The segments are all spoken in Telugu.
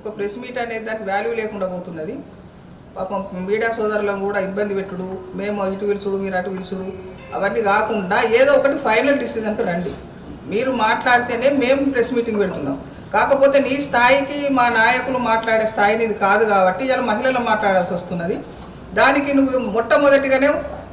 ఒక ప్రెస్ మీట్ అనేది దానికి వాల్యూ లేకుండా పోతున్నది. పాపం మీడియా సోదరులను కూడా ఇబ్బంది పెట్టుడు. మేము ఇటు పిలుచుడు మీరు అటు పిలుచుడు. అవన్నీ కాకుండా ఏదో ఒకటి ఫైనల్ డిసిజన్కి రండి. మీరు మాట్లాడితేనే మేము ప్రెస్ మీటింగ్ పెడుతున్నాం. కాకపోతే నీ స్థాయికి మా నాయకులు మాట్లాడే స్థాయి ఇది కాదు కాబట్టి ఇలా మహిళలు మాట్లాడాల్సి వస్తున్నది. దానికి నువ్వు మొట్టమొదటిగానే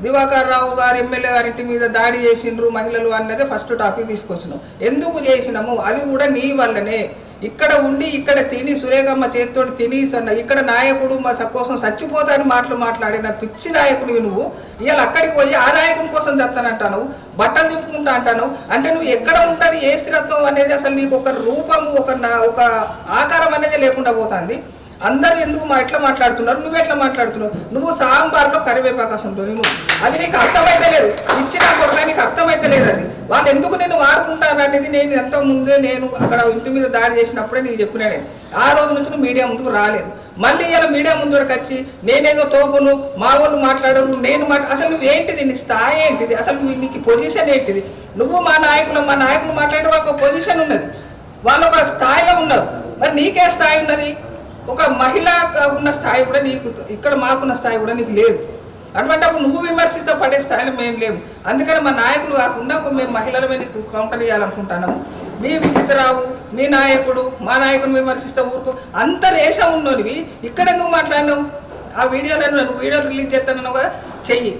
దివాకర్ రావు గారు ఎమ్మెల్యే గారి ఇంటి మీద దాడి చేసిండ్రు మహిళలు అన్నదే ఫస్ట్ టాపిక్ తీసుకొచ్చినాం. ఎందుకు చేసినాము అది కూడా నీ వల్లనే. ఇక్కడ ఉండి ఇక్కడ తిని సురేఖమ్మ చేతితోటి తిని సన్న ఇక్కడ నాయకుడు మా కోసం చచ్చిపోతాని మాటలు మాట్లాడిన పిచ్చి నాయకుడివి నువ్వు. ఇవాళ అక్కడికి పోయి ఆ నాయకుడి కోసం చెప్తానంటాను. బట్టలు చెప్పుకుంటా అంటాను. అంటే నువ్వు ఎక్కడ ఉంటుంది ఏ స్థిరత్వం అనేది అసలు నీకు ఒక రూపం ఒక నా- ఒక ఆకారం అనేది లేకుండా పోతుంది. అందరూ ఎందుకు మా ఎట్లా మాట్లాడుతున్నారు? నువ్వు ఎట్లా మాట్లాడుతున్నావు? నువ్వు సాంబార్లో కరివేపాకు నువ్వు అది నీకు అర్థమైతే లేదు. ఇచ్చిన కొడుక నీకు అర్థమైతే లేదు అది. వాళ్ళు ఎందుకు నేను వాడుకుంటారు అనేది నేను ఎంత ముందే నేను అక్కడ ఇంటి మీద దాడి చేసినప్పుడే నీకు చెప్పినా నేను ఆ రోజు నుంచి నువ్వు మీడియా ముందుకు రాలేదు. మళ్ళీ ఇలా మీడియా ముందుకు వచ్చి నేనేదో తోపును మా వాళ్ళు మాట్లాడరు నేను మాట్లా అసలు నువ్వు ఏంటిది? నీ స్థాయి ఏంటిది? అసలు నీకు పొజిషన్ ఏంటిది? నువ్వు మా నాయకులు మా నాయకులు మాట్లాడే వాళ్ళకి ఒక పొజిషన్ ఉన్నది. వాళ్ళు ఒక స్థాయిలో ఉన్నారు. మరి నీకే స్థాయి ఉన్నది? ఒక మహిళ ఉన్న స్థాయి కూడా నీకు ఇక్కడ మాకున్న స్థాయి కూడా నీకు లేదు. అటువంటిప్పుడు నువ్వు విమర్శిస్తే పడే స్థాయిలో మేము లేము. అందుకని మా నాయకులు కాకుండా మేము మహిళల మీద కౌంటర్ చేయాలనుకుంటున్నాము మీ విచిత్రరావు మీ నాయకుడు మా నాయకుడు విమర్శిస్తే ఊరుకో. అంత రేషం ఉన్నోనివి ఇక్కడ ఎందుకు మాట్లాడినావు? ఆ వీడియోలను నువ్వు వీడియోలు రిలీజ్ చేస్తానన్నావు కదా? చెయ్యి.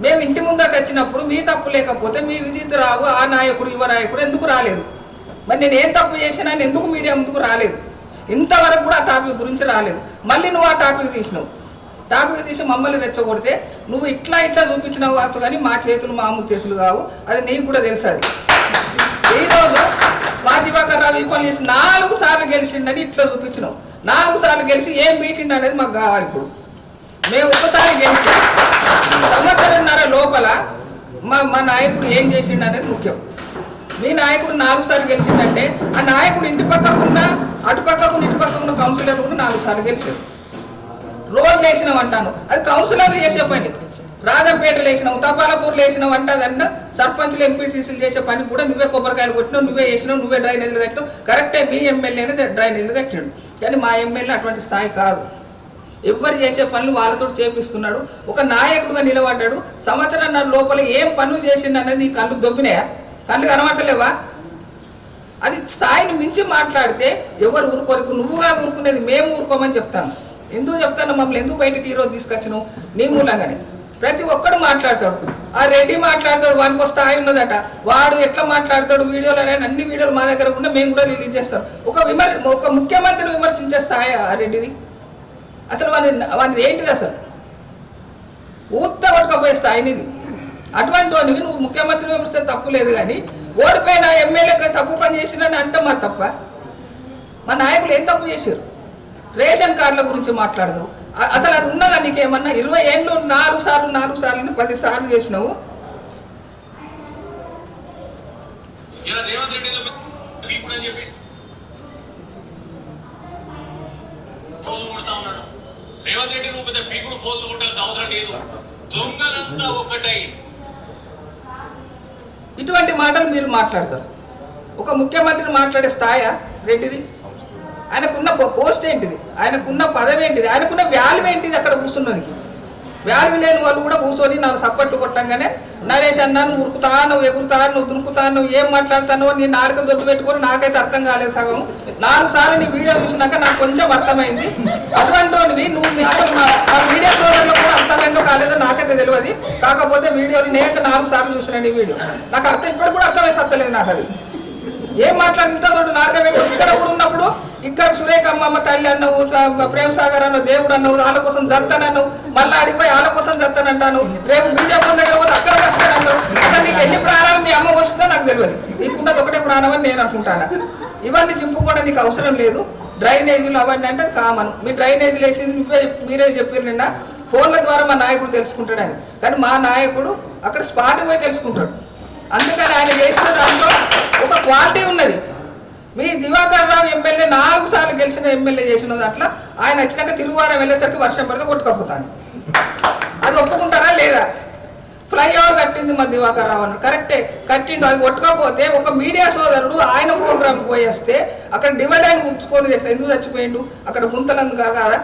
మేము ఇంటి ముందరకు వచ్చినప్పుడు మీ తప్పు లేకపోతే మీ విజిత్రావు ఆ నాయకుడు యువ నాయకుడు ఎందుకు రాలేదు? మరి నేను ఏం తప్పు చేసినా ఎందుకు మీడియా ముందుకు రాలేదు? ఇంతవరకు కూడా ఆ టాపిక్ గురించి రాలేదు. మళ్ళీ నువ్వు ఆ టాపిక్ తీసినావు. టాపిక్ తీసి మమ్మల్ని రెచ్చగొడితే నువ్వు ఇట్లా ఇట్లా చూపించినావు కావచ్చు కానీ మా చేతులు మామూలు చేతులు కావు. అది నీకు కూడా తెలుసు అది. ఈరోజు మా దివాకర్ రావు ఈ పని చేసి నాలుగు సార్లు గెలిచిండని ఇట్లా చూపించినావు. నాలుగు సార్లు గెలిచి ఏం బీకిండు అనేది మాకు కావాలి ఇప్పుడు మేము ఒకసారి గెలిచి సంవత్సరంన్నర లోపల మా మా నాయకుడు ఏం చేసిండు అనేది ముఖ్యం. మీ నాయకుడు నాలుగు సార్లు గెలిచిండంటే ఆ నాయకుడు ఇంటి పక్కకున్న అటు పక్కకున్న ఇటు పక్కకున్న కౌన్సిలర్ కూడా నాలుగు సార్లు గెలిచారు రోడ్లు వేసినాం అంటాను. అది కౌన్సిలర్లు చేసే పని. రాజంపేటలు వేసినావు తపాలపూర్లు వేసినావు అంటదన్న సర్పంచ్లు ఎంపీటీసీలు చేసే పని కూడా నువ్వే కొబ్బరికాయలు కొట్టినావు నువ్వే వేసినావు నువ్వే డ్రైనేజీలు కట్టినావు. కరెక్టే మీ ఎమ్మెల్యేనే డ్రైనేజీలు కట్టినాడు కానీ మా ఎమ్మెల్యే అటువంటి స్థాయి కాదు. ఎవరు చేసే పనులు వాళ్ళతో చేపిస్తున్నాడు. ఒక నాయకుడుగా నిలబడ్డాడు. సంవత్సరం లోపల ఏం పనులు చేసిండనేది నీ కళ్ళు దొబ్బినాయా? కళ్ళు కనబడతలేవా? అది స్థాయిని మించి మాట్లాడితే ఎవరు ఊరుకోరు. నువ్వు కాదు ఊరుకునేది మేము ఊరుకోమని చెప్తాను. ఎందుకు చెప్తాను? మమ్మల్ని ఎందుకు బయటకు ఈరోజు తీసుకొచ్చినావు? నీ మూలంగానే. ప్రతి ఒక్కడు మాట్లాడతాడు. ఆ రెడ్డి మాట్లాడతాడు వానికి ఒక స్థాయి ఉన్నదట. వాడు ఎట్లా మాట్లాడతాడు? వీడియోలు అనేది అన్ని వీడియోలు మా దగ్గర ఉన్న మేము కూడా రిలీజ్ చేస్తాం. ఒక విమర్ ఒక ముఖ్యమంత్రిని విమర్శించే స్థాయి ఆ రెడ్డిది అసలు వాని వాని ఏంటిది అసలు? ఊత్త పట్టుకపోయే స్థాయినిది. అటువంటి వాడివి నువ్వు ముఖ్యమంత్రి విమర్శిస్తే తప్పు లేదు కానీ ఓడిపోయిన ఎమ్మెల్యేకి తప్పు పని చేసినని అంటే మా తప్ప. మా నాయకులు ఏం తప్పు చేశారు? రేషన్ కార్డుల గురించి మాట్లాడదు. అసలు అది ఉన్నదా నీకేమన్నా? ఇరవై ఏళ్ళు నాలుగు సార్లు నాలుగు సార్లు పది సార్లు చేసినావు. ఇలా రేవంత్ రెడ్డి ఏదో వీకుడు అని చెప్పి. ఫోన్లు కొడతా ఉన్నాడు. రేవంత్ రెడ్డి నువ్వు పెద్ద పీకుడు ఫోన్లు కొట్టాల్సిన అవసరం లేదు. దొంగలంతా ఒక్కటై. ఇటువంటి మాటలు మీరు మాట్లాడతారు. ఒక ముఖ్యమంత్రి మాట్లాడే స్థాయా రెడ్డిది? ఆయనకున్న పో- పోస్ట్ ఏంటిది? ఆయనకున్న పదవి ఏంటిది? ఆయనకున్న వాల్యూ ఏంటిది అక్కడ కూర్చున్నది వాల్యూ లేని వాళ్ళు కూడా కూర్చొని నాకు సప్పట్లు కొట్టంగానే నరేష్ అన్నా నువ్వు ఉరుకుతాను ఎగురుతాను నువ్వు దురుకుతాను ఏం మాట్లాడుతానో నీ నాలుగు దొడ్డు పెట్టుకొని నాకైతే అర్థం కాలేదు సగం. నాలుగు సార్లు నీ వీడియో చూసినాక నాకు కొంచెం అర్థమైంది. అటువంటి నువ్వు అసలు నా వీడియో సోదరులో కూడా అర్థమైందో కాలేదో నాకైతే తెలియదు. కాకపోతే వీడియోలు నేను నాలుగు సార్లు చూసిన నీ వీడియో నాకు అర్థం ఇప్పుడు కూడా అర్థమై సత్తలేదు నాకు అది. ఏం మాట్లాడి ఇంత దొడ్డు నాటకం ఇక్కడ కూడా ఉన్నప్పుడు ఇక్కడ సురేఖ అమ్మమ్మ తల్లి అన్నవు ప్రేమ సాగర్ అన్న దేవుడు అన్నవు వాళ్ళ కోసం జత్తానన్నావు మళ్ళీ అడిగిపోయి వాళ్ళ కోసం జత్తానంటాను రేపు బీజేపీ దగ్గర పోతే అక్కడ వస్తానన్నావు అసలు నీకు ఎన్ని ప్రాణాలు నీ అమ్మ వస్తుందో నాకు తెలియదు. నీకున్నది ఒకటే ప్రాణం అని నేను అనుకుంటాను? ఇవన్నీ చింపుకోవడం నీకు అవసరం లేదు. డ్రైనేజీలు అవన్నీ అంటే కామన్. మీ డ్రైనేజీలు వేసింది నువ్వే మీరే చెప్పారు నిన్న. ఫోన్ల ద్వారా మా నాయకుడు తెలుసుకుంటాడని. కానీ మా నాయకుడు అక్కడ స్పాట్ పోయి తెలుసుకుంటాడు. అందుకని ఆయన చేసిన దాంట్లో ఒక క్వాలిటీ ఉన్నది. మీ దివాకర్ రావు ఎమ్మెల్యే నాలుగు సార్లు గెలిచిన ఎమ్మెల్యే చేసిన దాంట్లో ఆయన వచ్చినాక తిరువారం వెళ్ళేసరికి వర్షం పడితే కొట్టుకపోతాను. అది ఒప్పుకుంటారా లేదా? ఫ్లైఓవర్ కట్టింది మా దివాకర్ రావు అన్నాడు కరెక్టే కట్టిండు అది కొట్టుకపోతే ఒక మీడియా సోదరుడు ఆయన ప్రోగ్రామ్ పోయేస్తే అక్కడ డివైడ్ అయిన ఉంచుకొని ఎట్లా ఎందుకు చచ్చిపోయిండు? అక్కడ గుంతలందు కాదా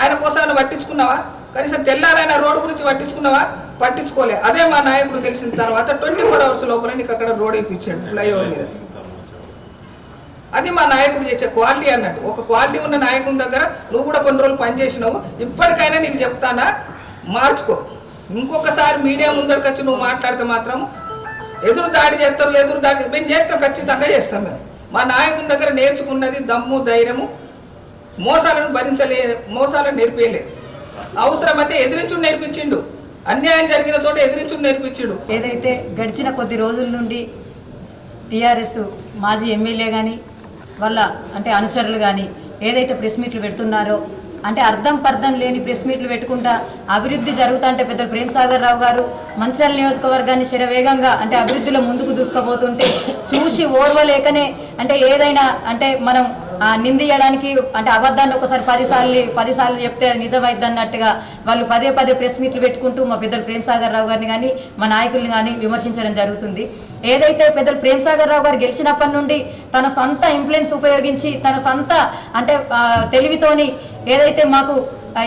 ఆయన కోసం ఆయన పట్టించుకున్నావా? కనీసం తెల్లారైన రోడ్డు గురించి పట్టించుకున్నావా? పట్టించుకోలే. అదే మా నాయకుడు గెలిచిన తర్వాత ట్వంటీ ఫోర్ అవర్స్ లోపల నీకు అక్కడ రోడ్ ఇప్పించాడు ఫ్లైఓవర్ మీద. అది మా నాయకుడు చేసే క్వాలిటీ అన్నట్టు. ఒక క్వాలిటీ ఉన్న నాయకుని దగ్గర నువ్వు కూడా కొన్ని రోజులు పనిచేసినావు ఇప్పటికైనా నీకు చెప్తానా? మార్చుకో. ఇంకొకసారి మీడియా ముందరికి వచ్చి నువ్వు మాట్లాడితే మాత్రం ఎదురు దాడి చేస్తారు ఎదురు దాడి మేము చేస్తాం ఖచ్చితంగా చేస్తాం మేము. మా నాయకుని దగ్గర నేర్చుకున్నది దమ్ము ధైర్యము మోసాలను భరించలే మోసాలను నేర్పించలేదు అవసరమైతే ఎదిరించు నేర్పించిండు. అన్యాయం జరిగిన చోట ఎదిరించు నేర్పించిండు. ఏదైతే గడిచిన కొద్ది రోజుల నుండి టీఆర్ఎస్ మాజీ ఎమ్మెల్యే కానీ వాళ్ళ అంటే అనుచరులు కానీ ఏదైతే ప్రెస్ మీట్లు పెడుతున్నారో అంటే అర్థం పర్థం లేని ప్రెస్ మీట్లు పెట్టుకుంటా అభివృద్ధి జరుగుతా అంటే పెద్ద ప్రేమ్ సాగర్ రావు గారు మంచిర్యాల నియోజకవర్గాన్ని శరవేగంగా అంటే అభివృద్ధిలో ముందుకు దూసుకుపోతుంటే చూసి ఓర్వలేకనే అంటే ఏదైనా అంటే మనం నిందియడానికి అంటే అబద్ధాన్ని ఒకసారి పదిసార్లు పదిసార్లు చెప్తే నిజమైద్ది అన్నట్టుగా వాళ్ళు పదే పదే ప్రెస్ మీట్లు పెట్టుకుంటూ మా పెద్దలు ప్రేమ్ సాగర్ రావు గారిని కానీ మా నాయకుల్ని కానీ విమర్శించడం జరుగుతుంది. ఏదైతే పెద్దలు ప్రేమ్ సాగర్ రావు గారు గెలిచినప్పటి నుండి తన సొంత ఇన్ఫ్లుయెన్స్ ఉపయోగించి తన సొంత అంటే తెలివితోని ఏదైతే మాకు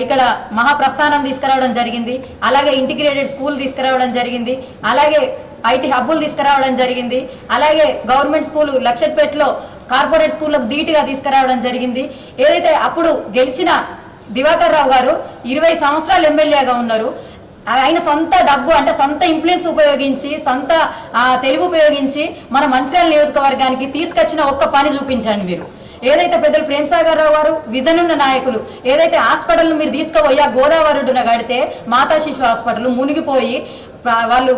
ఇక్కడ మహాప్రస్థానం తీసుకురావడం జరిగింది అలాగే ఇంటిగ్రేటెడ్ స్కూల్ తీసుకురావడం జరిగింది అలాగే ఐటీ హబ్బులు తీసుకురావడం జరిగింది అలాగే గవర్నమెంట్ స్కూల్ లక్షపేటలో కార్పొరేట్ స్కూళ్ళకు ధీటుగా తీసుకురావడం జరిగింది. ఏదైతే అప్పుడు గెలిచిన దివాకర్ రావు గారు ఇరవై సంవత్సరాలు ఎమ్మెల్యేగా ఉన్నారు. ఆయన సొంత డబ్బు అంటే సొంత ఇన్ఫ్లుయెన్స్ ఉపయోగించి సొంత తెలుగు తెలివి ఉపయోగించి మన మంచిర్యాల నియోజకవర్గానికి తీసుకొచ్చిన ఒక్క పని చూపించండి మీరు. ఏదైతే పెద్దలు ప్రేమ్ సాగర్ రావు గారు విజన్ ఉన్న నాయకులు ఏదైతే హాస్పిటల్ మీరు తీసుకుపోయి ఆ గడితే కడితే మాతా శిశు హాస్పిటల్ మునిగిపోయి వాళ్ళు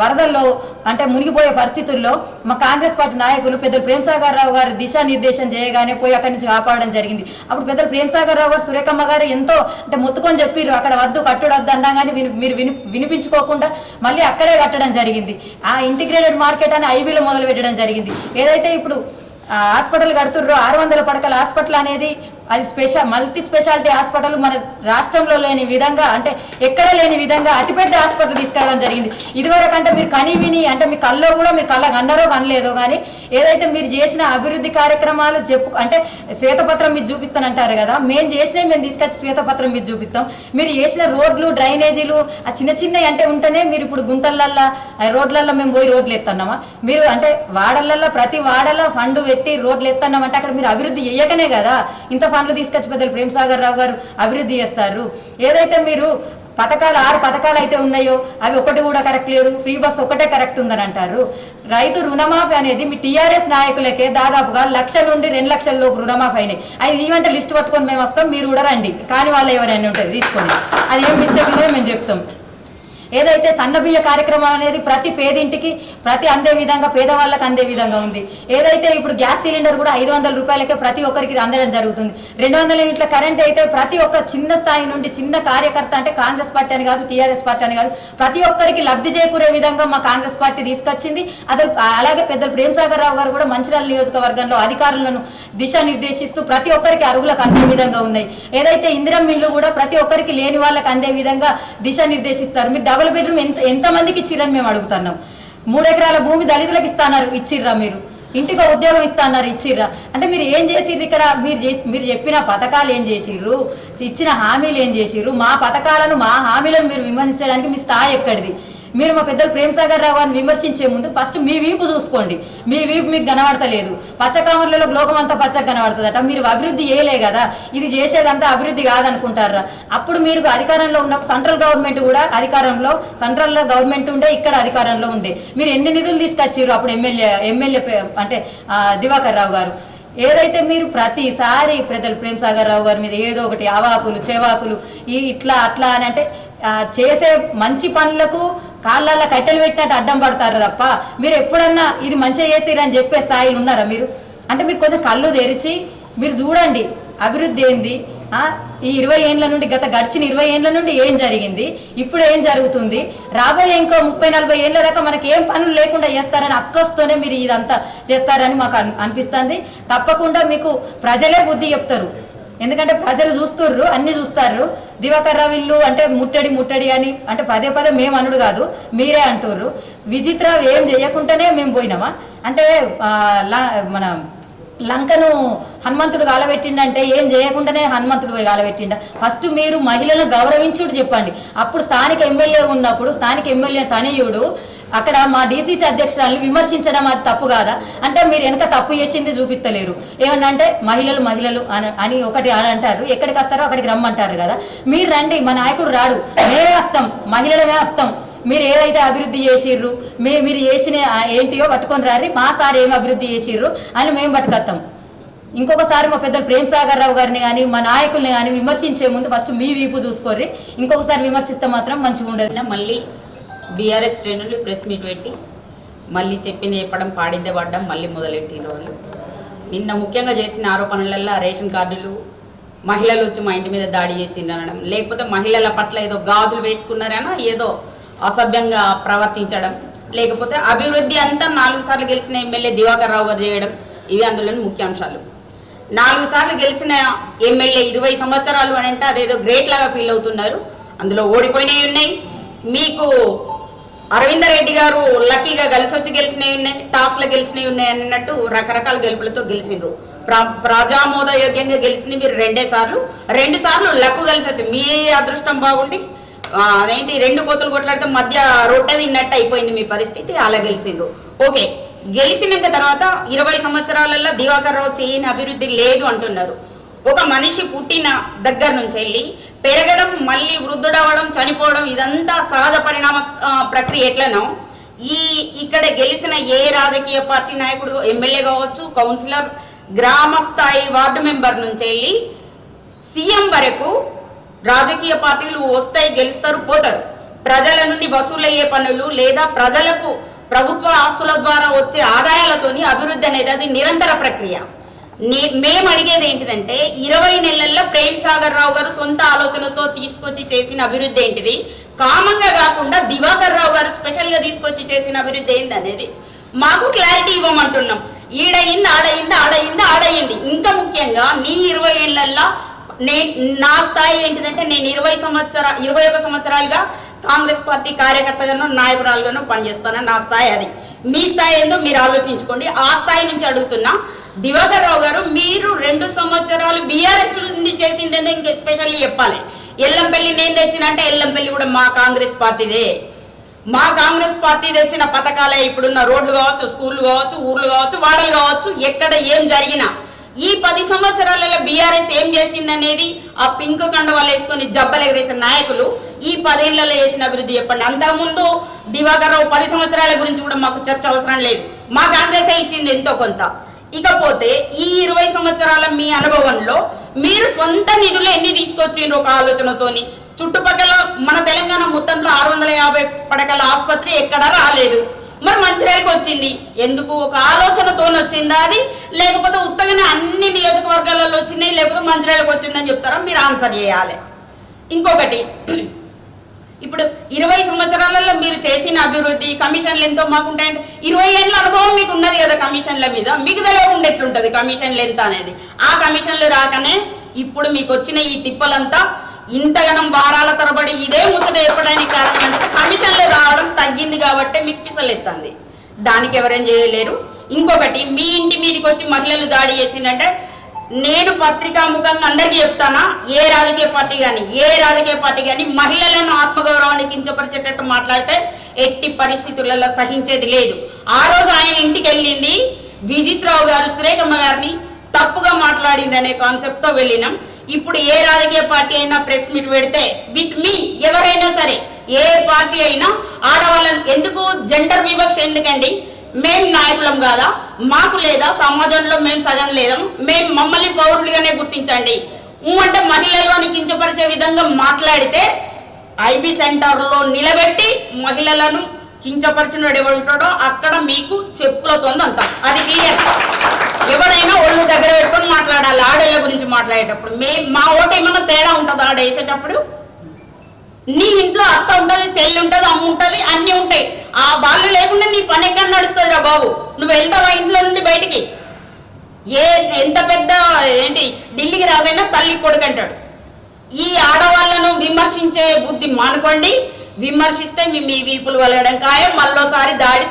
వరదల్లో అంటే మునిగిపోయే పరిస్థితుల్లో మా కాంగ్రెస్ పార్టీ నాయకులు పెద్దలు ప్రేమసాగర్ రావు గారు దిశానిర్దేశం చేయగానే పోయి అక్కడి నుంచి కాపాడడం జరిగింది. అప్పుడు పెద్దలు ప్రేమసాగర్ రావు గారు సురేఖమ్మ గారు ఎంతో అంటే మొత్తుకొని చెప్పిర్రు అక్కడ వద్దు కట్టుడు వద్దు అన్నా కానీ విని మీరు విని వినిపించుకోకుండా మళ్ళీ అక్కడే కట్టడం జరిగింది. ఆ ఇంటిగ్రేటెడ్ మార్కెట్ అని ఐవీలో మొదలు పెట్టడం జరిగింది. ఏదైతే ఇప్పుడు హాస్పిటల్ కడుతుర్రో ఆరు వందల పడకల హాస్పిటల్ అనేది అది స్పెషల్ మల్టీ స్పెషాలిటీ హాస్పిటల్ మన రాష్ట్రంలో లేని విధంగా అంటే ఎక్కడ లేని విధంగా అతిపెద్ద హాస్పిటల్ తీసుకురావడం జరిగింది. ఇదివరకు అంటే మీరు కని విని అంటే మీ కల్లో కూడా మీరు కళ్ళ అన్నారో కనలేదో కానీ ఏదైతే మీరు చేసిన అభివృద్ధి కార్యక్రమాలు చెప్పు అంటే శ్వేతపత్రం మీరు చూపిస్తానంటారు కదా మేము చేసినవి మేము తీసుకొచ్చి శ్వేతపత్రం మీరు చూపిస్తాం. మీరు చేసిన రోడ్లు డ్రైనేజీలు ఆ చిన్న చిన్నవి అంటే ఉంటేనే మీరు ఇప్పుడు గుంతలల్లా ఆ రోడ్లల్లో మేము పోయి రోడ్లు ఎత్తన్నామా? మీరు అంటే వాడలల్లో ప్రతి వాడలో ఫండ్ పెట్టి రోడ్లు ఎత్తన్నామంటే అక్కడ మీరు అభివృద్ధి చేయకనే కదా. ఇంత పనులు తీసుకొచ్చి పెద్దలు ప్రేమ్ సాగర్ రావు గారు అభివృద్ధి చేస్తారు. ఏదైతే మీరు పథకాలు ఆరు పథకాలు అయితే ఉన్నాయో అవి ఒకటి కూడా కరెక్ట్ లేదు ఫ్రీ బస్ ఒకటే కరెక్ట్ ఉందని అంటారు. రైతు రుణమాఫీ అనేది మీ టీఆర్ఎస్ నాయకులకే దాదాపుగా లక్ష నుండి రెండు లక్షల లోపు రుణమాఫీ అయినాయి. అది ఈవెంట్ లిస్ట్ పట్టుకొని మేము వస్తాం మీరు కూడా రండి. కానీ వాళ్ళు ఎవరైనా ఉంటుంది తీసుకొని అది ఏం మిస్టేక్ మేము చెప్తాం. ఏదైతే సన్నబియ్య కార్యక్రమం అనేది ప్రతి పేదింటికి ప్రతి అందే విధంగా పేదవాళ్ళకి అందే విధంగా ఉంది. ఏదైతే ఇప్పుడు గ్యాస్ సిలిండర్ కూడా ఐదు వందల రూపాయలకే ప్రతి ఒక్కరికి అందడం జరుగుతుంది. రెండు వందల యూనిట్ల కరెంట్ అయితే ప్రతి ఒక్క చిన్న స్థాయి నుండి చిన్న కార్యకర్త అంటే కాంగ్రెస్ పార్టీ అని కాదు టీఆర్ఎస్ పార్టీ అని కాదు ప్రతి ఒక్కరికి లబ్ధి చేకూరే విధంగా మా కాంగ్రెస్ పార్టీ తీసుకొచ్చింది. అతను అలాగే పెద్దలు ప్రేమ్ సాగర్ రావు గారు కూడా మంచిర్యాల నియోజకవర్గంలో అధికారులను దిశానిర్దేశిస్తూ ప్రతి ఒక్కరికి అర్హులకు అందే విధంగా ఉన్నాయి. ఏదైతే ఇందిరం మిల్లు కూడా ప్రతి ఒక్కరికి లేని వాళ్ళకి అందే విధంగా దిశానిర్దేశిస్తారు. మీరు డబుల్ బెడ్రూమ్ ఎంత ఎంతమందికి ఇచ్చిరని మేము అడుగుతున్నాం. మూడెకరాల భూమి దళితులకు ఇస్తాన్నారు ఇచ్చిర్రా మీరు. ఇంటికి ఉద్యోగం ఇస్తాన్నారు ఇచ్చిర్రా. అంటే మీరు ఏం చేసిర్రు ఇక్కడ? మీరు మీరు చెప్పిన పథకాలు ఏం చేసిర్రు? ఇచ్చిన హామీలు ఏం చేసిర్రు? మా పథకాలను మా హామీలను మీరు విమర్శించడానికి మీ స్థాయి ఎక్కడిది? మీరు మా పెద్దలు ప్రేమ్ సాగర్ రావు అని విమర్శించే ముందు ఫస్ట్ మీ వీపు చూసుకోండి. మీ వీపు మీకు కనబడతలేదు. పచ్చకామర్లలో లోకం అంతా పచ్చగా కనబడుతుందట. మీరు అభివృద్ధి చేయలే కదా. ఇది చేసేదంతా అభివృద్ధి కాదనుకుంటారా? అప్పుడు మీరు అధికారంలో ఉన్నప్పుడు సెంట్రల్ గవర్నమెంట్ కూడా అధికారంలో సెంట్రల్లో గవర్నమెంట్ ఉండే ఇక్కడ అధికారంలో ఉండే. మీరు ఎన్ని నిధులు తీసుకొచ్చారు అప్పుడు ఎమ్మెల్యే ఎమ్మెల్యే అంటే దివాకర్ రావు గారు? ఏదైతే మీరు ప్రతిసారి ప్రజలు ప్రేమ్ సాగర్ రావు గారి మీద ఏదో ఒకటి అవాకులు చెవాకులు ఈ ఇట్లా అట్లా అని అంటే చేసే మంచి పనులకు కాళ్ళల్లో కట్టెలు పెట్టినట్టు అడ్డం పడతారు తప్ప మీరు ఎప్పుడన్నా ఇది మంచిగా చేసిరని చెప్పే స్థాయిలో ఉన్నారా మీరు? అంటే మీరు కొంచెం కళ్ళు తెరిచి మీరు చూడండి అభివృద్ధి ఏంది? ఈ ఇరవై ఏండ్ల నుండి గత గడిచిన ఇరవై ఏండ్ల నుండి ఏం జరిగింది? ఇప్పుడు ఏం జరుగుతుంది? రాబోయే ఇంకో ముప్పై నలభై ఏళ్ళ దాకా మనకి ఏం పనులు లేకుండా చేస్తారని అక్కస్తోనే మీరు ఇదంతా చేస్తారని మాకు అనిపిస్తుంది. తప్పకుండా మీకు ప్రజలే బుద్ధి చెప్తారు. ఎందుకంటే ప్రజలు చూస్తుర్రు అన్ని చూస్తారు. దివాకర్ రావు ఇల్లు అంటే ముట్టడి ముట్టడి అని అంటే పదే పదే మేము అనుడు కాదు మీరే అంటుర్రు. విజిత్ర ఏం చేయకుండానే మేము పోయినామా? అంటే మన లంకను హనుమంతుడు గాలబెట్టిండంటే ఏం చేయకుండానే హనుమంతుడు పోయి గాలబెట్టిండ? ఫస్ట్ మీరు మహిళలను గౌరవించుడు చెప్పండి. అప్పుడు స్థానిక ఎమ్మెల్యే ఉన్నప్పుడు స్థానిక ఎమ్మెల్యే తనయుడు అక్కడ మా డీసీసీ అధ్యక్షురాలను విమర్శించడం అది తప్పు కాదా? అంటే మీరు వెనక తప్పు చేసింది చూపిస్తలేరు. ఏమన్నా అంటే మహిళలు మహిళలు అని అని ఒకటి అని అంటారు. ఎక్కడికి వస్తారో అక్కడికి రమ్మంటారు కదా. మీరు రండి మా నాయకుడు రాడు. మేమే వస్తాం మహిళలమే వస్తాం. మీరు ఏదైతే అభివృద్ధి చేసిర్రు మే మీరు చేసిన ఏంటియో పట్టుకొని రారి మా సార్ ఏమి అభివృద్ధి చేసిర్రు అని మేము పట్టుకొస్తాం. ఇంకొకసారి మా పెద్దలు ప్రేమ్ సాగర్ రావు గారిని కానీ మా నాయకుల్ని కానీ విమర్శించే ముందు ఫస్ట్ మీ వీపు చూసుకోర్రి. ఇంకొకసారి విమర్శిస్తే మాత్రం మంచిగా ఉండదు మళ్ళీ బీఆర్ఎస్ శ్రేణులు ప్రెస్ మీట్ పెట్టి మళ్ళీ చెప్పింది చెప్పడం పాడిందే పడ్డం మళ్ళీ మొదలెట్టిన వాళ్ళు నిన్న ముఖ్యంగా చేసిన ఆరోపణలల్లో రేషన్ కార్డులు మహిళలు వచ్చి మా ఇంటి మీద దాడి చేసిండ్రు అనడం లేకపోతే మహిళల పట్ల ఏదో గాజులు వేసుకున్నారనో ఏదో అసభ్యంగా ప్రవర్తించడం లేకపోతే అభివృద్ధి అంతా నాలుగు సార్లు గెలిచిన ఎమ్మెల్యే దివాకర్ రావు గారు చేయడం ఇవి అందులోని ముఖ్యాంశాలు నాలుగు సార్లు గెలిచిన ఎమ్మెల్యే ఇరవై సంవత్సరాలు అని అంటే అదేదో గ్రేట్ లాగా ఫీల్ అవుతున్నారు. అందులో ఓడిపోయినవి ఉన్నాయి. మీకు అరవింద రెడ్డి గారు లక్కీగా కలిసి వచ్చి గెలిచినవి ఉన్నాయి టాస్లో గెలిచినవి ఉన్నాయి అన్నట్టు రకరకాల గెలుపులతో గెలిచిండ్రు. ప్రజామోద ప్రజామోదయోగ్యంగా గెలిచింది మీరు రెండే సార్లు. రెండు సార్లు లక్కు కలిసి వచ్చి మీ అదృష్టం బాగుండి అదేంటి రెండు కోతులు కొట్లాడితే మధ్య రొట్టె తిన్నట్టు అయిపోయింది మీ పరిస్థితి అలా గెలిచిండ్రు. ఓకే గెలిచినాక తర్వాత ఇరవై సంవత్సరాలలో దివాకర్ రావు చేయని అభివృద్ధి లేదు అంటున్నారు. ఒక మనిషి పుట్టిన దగ్గర నుంచి వెళ్ళి పెరగడం మళ్ళీ వృద్ధుడవడం చనిపోవడం ఇదంతా సహజ పరిణామ ప్రక్రియ ఎట్లనో ఈ ఇక్కడ గెలిచిన ఏ రాజకీయ పార్టీ నాయకుడు ఎమ్మెల్యే కావచ్చు కౌన్సిలర్ గ్రామ స్థాయి వార్డు మెంబర్ నుంచి వెళ్ళి సీఎం వరకు రాజకీయ పార్టీలు వస్తాయి గెలుస్తారు పోతారు. ప్రజల నుండి వసూలయ్యే పనులు లేదా ప్రజలకు ప్రభుత్వ ఆస్తుల ద్వారా వచ్చే ఆదాయాలతోని అభివృద్ధి అనేది అది నిరంతర ప్రక్రియ. నే- మేము అడిగేది ఏంటిదంటే ఇరవై నెలల్లో ప్రేమ్ సాగర్ రావు గారు సొంత ఆలోచనతో తీసుకొచ్చి చేసిన అభివృద్ధి ఏంటిది? కామంగా కాకుండా దివాకర్ రావు గారు స్పెషల్గా తీసుకొచ్చి చేసిన అభివృద్ధి ఏంటి అనేది మాకు క్లారిటీ ఇవ్వమంటున్నాం. ఈడయింది ఆడయింది ఆడయింది ఆడయింది. ఇంకా ముఖ్యంగా నీ ఇరవై ఏళ్ళల్లో నేను నా స్థాయి ఏంటిదంటే నేను ఇరవై సంవత్సర ఇరవై ఒక సంవత్సరాలుగా కాంగ్రెస్ పార్టీ కార్యకర్తగానో నాయకురాలుగానో పనిచేస్తాను నా స్థాయి అది. మీ స్థాయి ఏందో మీరు ఆలోచించుకోండి. ఆ స్థాయి నుంచి అడుగుతున్నా. దివాకర్ రావు గారు మీరు రెండు సంవత్సరాలు బీఆర్ఎస్ నుండి చేసిందని ఇంకా ఎస్పెషల్లీ చెప్పాలి. ఎల్లంపల్లి నేను తెచ్చిన అంటే ఎల్లంపల్లి కూడా మా కాంగ్రెస్ పార్టీదే. మా కాంగ్రెస్ పార్టీ తెచ్చిన పథకాలే ఇప్పుడున్న రోడ్లు కావచ్చు స్కూళ్ళు కావచ్చు ఊర్లు కావచ్చు వాడలు కావచ్చు ఎక్కడ ఏం జరిగినా. ఈ పది సంవత్సరాలలో బీఆర్ఎస్ ఏం చేసిందనేది ఆ పింక్ కండవాలు వేసుకొని జబ్బలు ఎగరేసిన నాయకులు ఈ పదేళ్ళలో చేసిన అభివృద్ధి చెప్పండి. అంతకుముందు దివాకర్ రావు పది సంవత్సరాల గురించి కూడా మాకు చర్చ అవసరం లేదు. మా కాంగ్రెసే ఇచ్చింది ఎంతో కొంత. ఇకపోతే ఈ ఇరవై సంవత్సరాల మీ అనుభవంలో మీరు సొంత నిధులు ఎన్ని తీసుకొచ్చిండ్రు ఒక ఆలోచనతోని? చుట్టుపక్కల మన తెలంగాణ మొత్తంలో ఆరు వందల యాభై పడకల ఆసుపత్రి ఎక్కడా రాలేదు. మరి మంచిర్యాలకు వచ్చింది. ఎందుకు? ఒక ఆలోచనతో వచ్చిందా అది? లేకపోతే ఉత్తగానే అన్ని నియోజకవర్గాలలో వచ్చినాయి లేకపోతే మంచిర్యాలకు వచ్చిందని చెప్తారా? మీరు ఆన్సర్ చేయాలి. ఇంకొకటి ఇప్పుడు ఇరవై సంవత్సరాలలో మీరు చేసిన అభివృద్ధి కమిషన్లు ఎంతో మాకు ఉంటాయండి ఇరవై ఏళ్ళ అనుభవం మీకు ఉన్నది కదా కమిషన్ల మీద. మీకు తెలియకుండా ఎట్లుంటుంది కమిషన్లు ఎంత అనేది? ఆ కమిషన్లు రాకనే ఇప్పుడు మీకు వచ్చిన ఈ తిప్పలంతా ఇంతగనం వారాల తరబడి ఇదే ముచ్చట చెప్పడానికి కారణం అంటే కమిషన్లు రావడం తగ్గింది కాబట్టి మీకు పిసలెత్తంది. దానికి ఎవరేం చేయలేరు? ఇంకొకటి మీ ఇంటి మీదకి వచ్చి మహిళలు దాడి చేసిందంటే నేను పత్రికా ముఖంగా అందరికీ చెప్తానా? ఏ రాజకీయ పార్టీ కానీ ఏ రాజకీయ పార్టీ కానీ మహిళలను ఆత్మగౌరవాన్ని కించపరిచేటట్టు మాట్లాడితే ఎట్టి పరిస్థితులలో సహించేది లేదు. ఆ రోజు ఆయన ఇంటికి వెళ్ళింది. విజిత్రావు గారు సురేఖమ్మ గారిని తప్పుగా మాట్లాడింది అనే కాన్సెప్ట్తో వెళ్ళినాం. ఇప్పుడు ఏ రాజకీయ పార్టీ అయినా ప్రెస్ మీట్ పెడితే విత్ మీ ఎవరైనా సరే ఏ పార్టీ అయినా ఆడవాళ్ళని ఎందుకు జెండర్ వివక్ష ఎందుకండి? మేం నాయకులం కాదా? మాకు లేదా? సమాజంలో మేము సగం లేదా. మేము మమ్మల్ని పౌరులుగానే గుర్తించండి. ఊ అంటే మహిళలు అని కించపరిచే విధంగా మాట్లాడితే ఐబీ సెంటర్లో నిలబెట్టి మహిళలను కించపరిచినడు ఎవరుంటాడో అక్కడ మీకు చెప్పులతో అంత. అది క్లియర్. ఎవరైనా ఒళ్ళు దగ్గర పెట్టుకొని మాట్లాడాలి. ఆడేళ్ళ గురించి మాట్లాడేటప్పుడు. మే మా ఓటు ఏమన్నా తేడా ఉంటుందా? ఆడ వేసేటప్పుడు? నీ ఇంట్లో అక్క ఉంటుంది చెల్లి ఉంటుంది అమ్మ ఉంటుంది అన్నీ ఉంటాయి. ఆ వాళ్ళు లేకుండా నీ పని ఎక్కడ నడుస్తుంది రా బాబు? నువ్వు వెళ్తావా ఇంట్లో నుండి బయటికి? ఏ ఎంత పెద్ద ఏంటి ఢిల్లీకి రాజైనా తల్లి కొడుకు అంటాడు. ఈ ఆడవాళ్ళను విమర్శించే బుద్ధి మానుకోండి. విమర్శిస్తే మీ మీ వీపులు వలగడం ఖాయం. మళ్ళోసారి దాడి